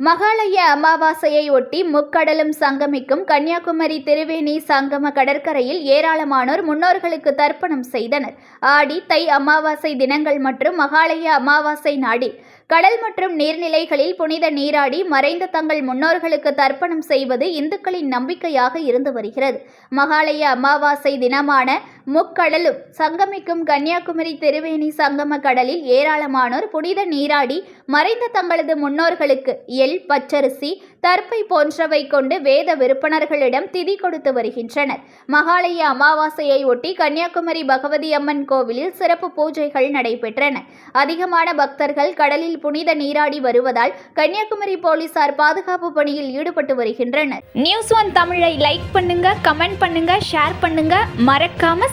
மகாலய அமாவாசையை ஒட்டி முக்கடலும் சங்கமிக்கும் கன்னியாகுமரி திருவேணி சங்கம கடற்கரையில் ஏராளமானோர் முன்னோர்களுக்கு தர்ப்பணம் செய்தனர். ஆடி தை அமாவாசை தினங்கள் மற்றும் மகாலய அமாவாசை நாடி கடல் மற்றும் நீர்நிலைகளில் புனித நீராடி மறைந்த தங்கள் முன்னோர்களுக்கு தர்ப்பணம் செய்வது இந்துக்களின் நம்பிக்கையாக இருந்து வருகிறது. மகாலய அமாவாசை தினமான முக்கடலும் சங்கமிக்கும் கன்னியாகுமரி திருவேணி சங்கம கடலில் ஏராளமானோர் புனித நீராடி மறைந்த தங்களது முன்னோர்களுக்கு எல் பச்சரிசி தர்ப்பை போன்றவை கொண்டு வேத விற்பனர்களிடம் திதி கொடுத்து வருகின்றனர். மகாலய அமாவாசையை ஒட்டி கன்னியாகுமரி பகவதி அம்மன் கோவிலில் சிறப்பு பூஜைகள் நடைபெற்றன. அதிகமான பக்தர்கள் கடலில் புனித நீராடி வருவதால் கன்னியாகுமரி போலீசார் பாதுகாப்பு பணியில் ஈடுபட்டு வருகின்றனர். நியூஸ் ஒன் தமிழை லைக் பண்ணுங்க கமெண்ட் பண்ணுங்க ஷேர் பண்ணுங்க. மறக்காம